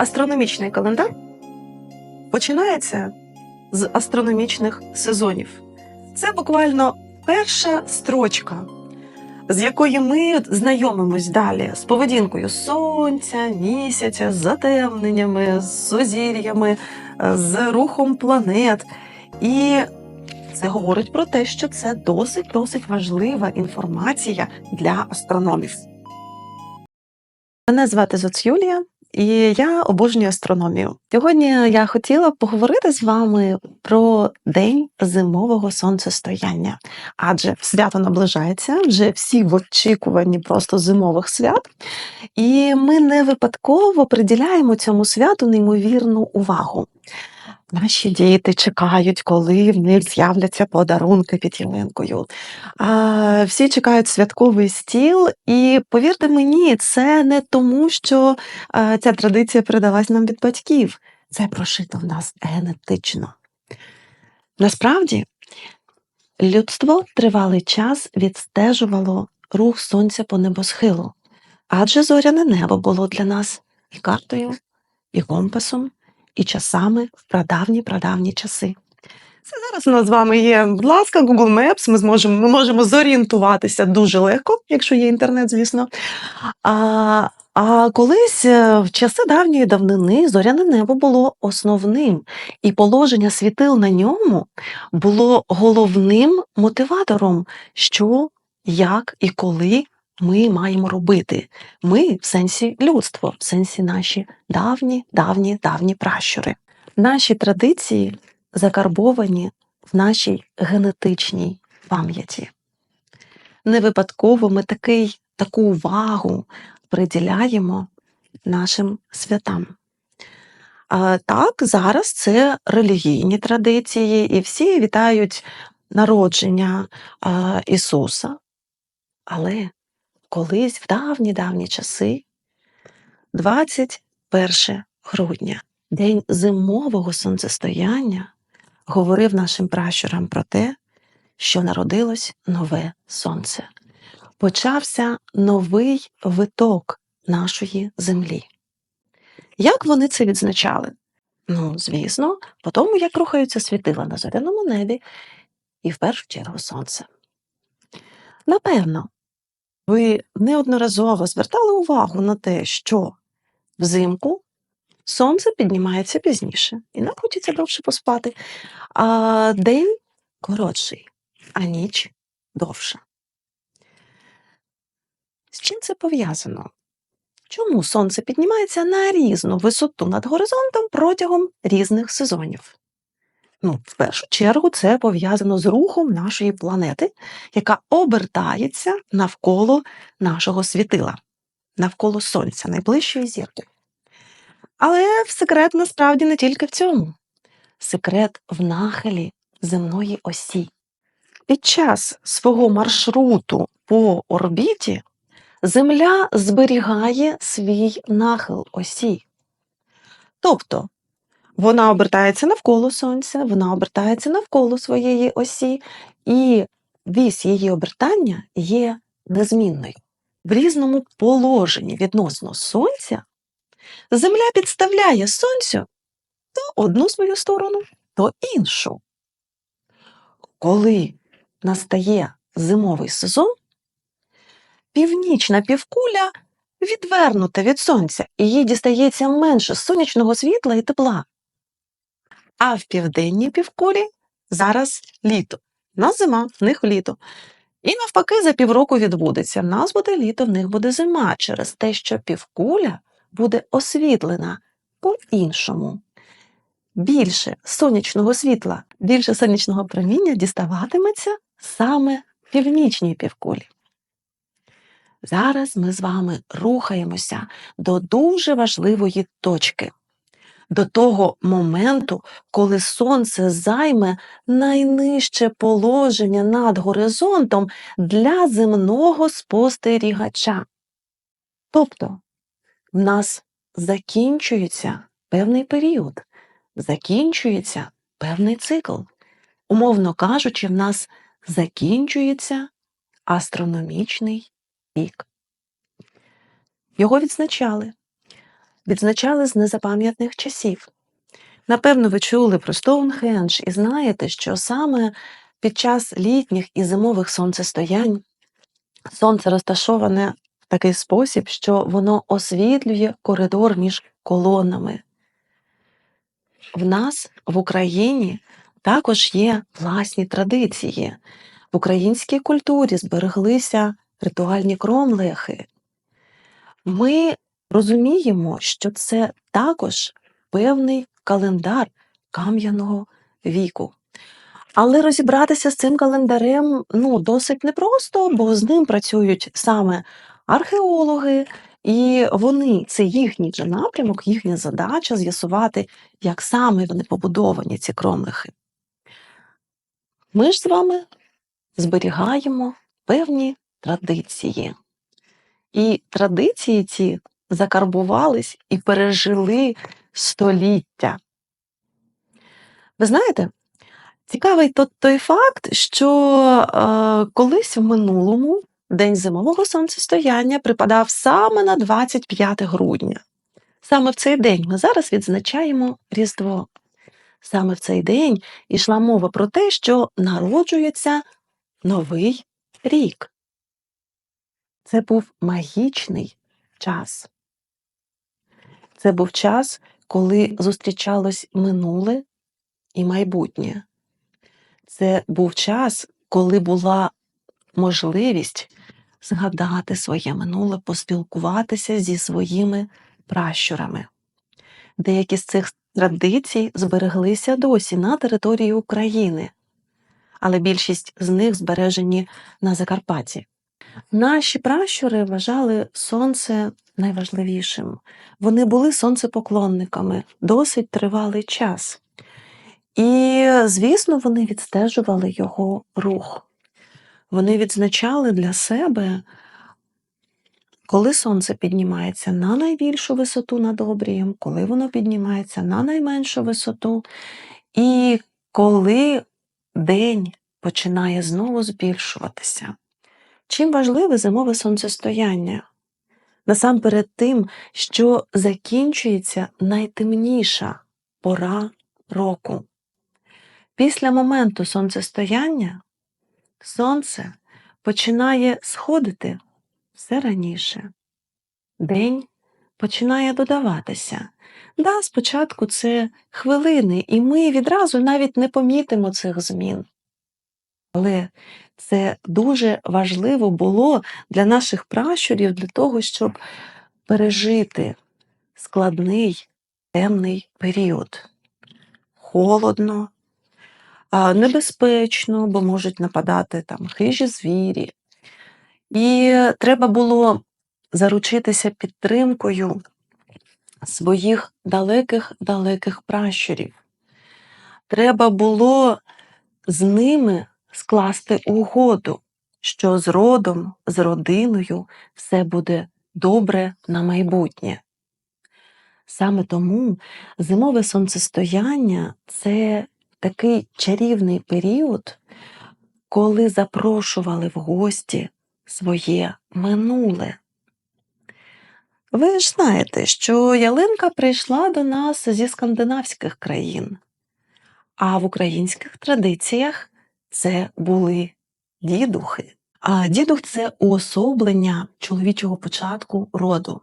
Астрономічний календар починається з астрономічних сезонів. Це буквально перша строчка, з якої ми знайомимось далі з поведінкою сонця, місяця, з затемненнями, з сузір'ями, з рухом планет. І це говорить про те, що це досить досить важлива інформація для астрономів. Мене звати Зоц Юлія, і я обожнюю астрономію. Сьогодні я хотіла поговорити з вами про день зимового сонцестояння, адже свято наближається, вже всі в очікуванні просто зимових свят, і ми не випадково приділяємо цьому святу неймовірну увагу. Наші діти чекають, коли в них з'являться подарунки під ялинкою. А, всі чекають святковий стіл, і повірте мені, це не тому, що а, ця традиція передалась нам від батьків. Це прошито в нас генетично. Насправді, людство тривалий час відстежувало рух сонця по небосхилу, адже зоряне небо було для нас і картою, і компасом, і часами в прадавні прадавні часи. Це зараз у нас з вами є, будь ласка, Google Maps. Ми зможемо, ми можемо зорієнтуватися дуже легко, якщо є інтернет, звісно. А, а колись е, в часи давньої давнини зоряне небо було основним, і положення світил на ньому було головним мотиватором, що, як і коли ми маємо робити. Ми в сенсі людство, в сенсі наші давні, давні, давні пращури. Наші традиції закарбовані в нашій генетичній пам'яті. Не випадково ми такий, таку увагу приділяємо нашим святам. А, так, зараз це релігійні традиції, і всі вітають народження а, Ісуса. Але колись в давні-давні часи, 21 грудня, день зимового сонцестояння, говорив нашим пращурам про те, що народилось нове сонце. Почався новий виток нашої землі. Як вони це відзначали? Ну, звісно, по тому, як рухаються світила на зоряному небі і в першу чергу сонце. Напевно, ви неодноразово звертали увагу на те, що взимку сонце піднімається пізніше, і нам хочеться довше поспати, а день коротший, а ніч довша. З чим це пов'язано? Чому сонце піднімається на різну висоту над горизонтом протягом різних сезонів? Ну, в першу чергу, це пов'язано з рухом нашої планети, яка обертається навколо нашого світила, навколо Сонця, найближчої зірки. Але секрет насправді не тільки в цьому. Секрет в нахилі земної осі. Під час свого маршруту по орбіті Земля зберігає свій нахил осі. Тобто вона обертається навколо Сонця, вона обертається навколо своєї осі, і вісь її обертання є незмінною. В різному положенні відносно Сонця Земля підставляє Сонцю то одну свою сторону, то іншу. Коли настає зимовий сезон, північна півкуля відвернута від сонця, і їй дістається менше сонячного світла і тепла. А в південній півкулі зараз літо. В нас зима, в них літо. І навпаки, за півроку відбудеться. В нас буде літо, в них буде зима, через те, що півкуля буде освітлена по-іншому. Більше сонячного світла, більше сонячного проміння діставатиметься саме в північній півкулі. Зараз ми з вами рухаємося до дуже важливої точки, до того моменту, коли сонце займе найнижче положення над горизонтом для земного спостерігача. Тобто в нас закінчується певний період, закінчується певний цикл. Умовно кажучи, в нас закінчується астрономічний пік. Його відзначали відзначали з незапам'ятних часів. Напевно, ви чули про Стоунхендж і знаєте, що саме під час літніх і зимових сонцестоянь сонце розташоване в такий спосіб, що воно освітлює коридор між колонами. В нас в Україні також є власні традиції. В українській культурі збереглися ритуальні кромлехи. Ми розуміємо, що це також певний календар кам'яного віку. Але розібратися з цим календарем ну, досить непросто, бо з ним працюють саме археологи, і вони це їхній же напрямок, їхня задача з'ясувати, як саме вони побудовані, ці кромлихи. Ми ж з вами зберігаємо певні традиції. І традиції ці закарбувались і пережили століття. Ви знаєте, цікавий тот той факт, що е, колись в минулому День зимового сонцестояння припадав саме на 25 грудня. Саме в цей день ми зараз відзначаємо Різдво. Саме в цей день йшла мова про те, що народжується новий рік. Це був магічний час. Це був час, коли зустрічалось минуле і майбутнє. Це був час, коли була можливість згадати своє минуле, поспілкуватися зі своїми пращурами. Деякі з цих традицій збереглися досі на території України, але більшість з них збережені на Закарпатті. Наші пращури вважали сонце найважливішим. Вони були сонцепоклонниками досить тривалий час. І, звісно, вони відстежували його рух. Вони відзначали для себе, коли сонце піднімається на найбільшу висоту над обрієм, коли воно піднімається на найменшу висоту, і коли день починає знову збільшуватися. Чим важливе зимове сонцестояння? Насамперед тим, що закінчується найтемніша пора року. Після моменту сонцестояння сонце починає сходити все раніше. День починає додаватися. Да, спочатку це хвилини, і ми відразу навіть не помітимо цих змін. Але це дуже важливо було для наших пращурів для того, щоб пережити складний темний період. Холодно, небезпечно, бо можуть нападати там хижі звірі. І треба було заручитися підтримкою своїх далеких-далеких пращурів. Треба було з ними скласти угоду, що з родом, з родиною все буде добре на майбутнє. Саме тому зимове сонцестояння це такий чарівний період, коли запрошували в гості своє минуле. Ви ж знаєте, що ялинка прийшла до нас зі скандинавських країн, а в українських традиціях це були дідухи. А дідух це уособлення чоловічого початку роду.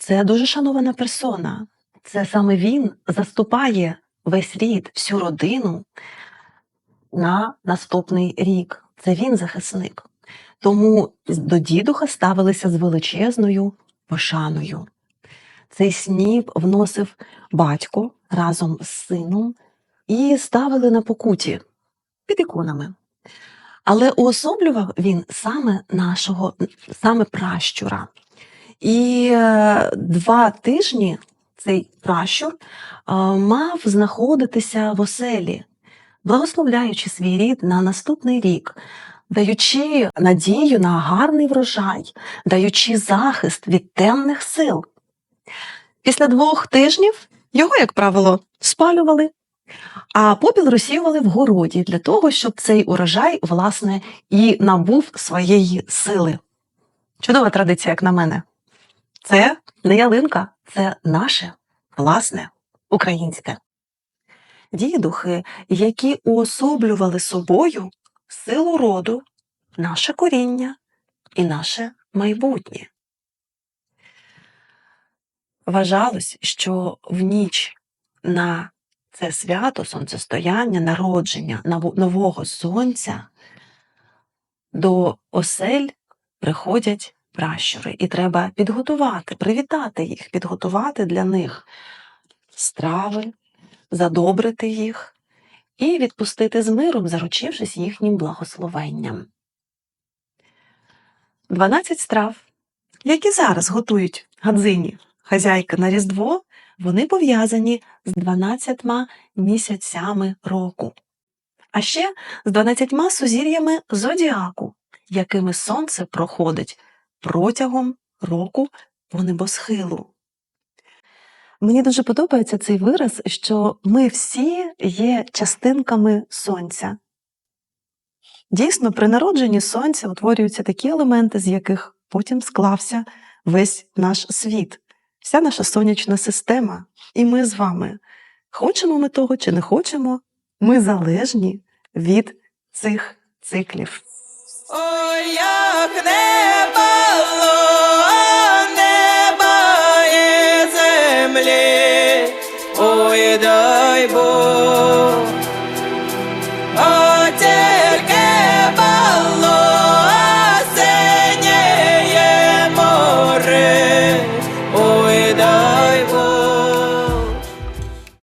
Це дуже шанована персона. Це саме він заступає весь рід, всю родину на наступний рік. Це він захисник. Тому до дідуха ставилися з величезною пошаною. Цей сніп вносив батько разом з сином і ставили на покуті під іконами. Але уособлював він саме нашого, саме пращура. І е, два тижні цей пращур е, мав знаходитися в оселі, благословляючи свій рід на наступний рік, даючи надію на гарний врожай, даючи захист від темних сил. Після двох тижнів його, як правило, спалювали, а попіл розсіювали в городі для того, щоб цей урожай, власне, і набув своєї сили. Чудова традиція, як на мене. Це не ялинка, це наше власне українське. Дідухи, які уособлювали собою силу роду, наше коріння і наше майбутнє. Вважалось, що в ніч на це свято сонцестояння, народження нового сонця до осель приходять пращури, і треба підготувати, привітати їх, підготувати для них страви, задобрити їх і відпустити з миром, заручившись їхнім благословенням. 12 страв, які зараз готують гадзині хазяйки на Різдво, вони пов'язані з 12 місяцями року. А ще з 12 сузір'ями зодіаку, якими сонце проходить протягом року по небосхилу. Мені дуже подобається цей вираз, що ми всі є частинками сонця. Дійсно, при народженні сонця утворюються такі елементи, з яких потім склався весь наш світ, вся наша сонячна система. І ми з вами, хочемо ми того чи не хочемо, ми залежні від цих циклів. Ой, як не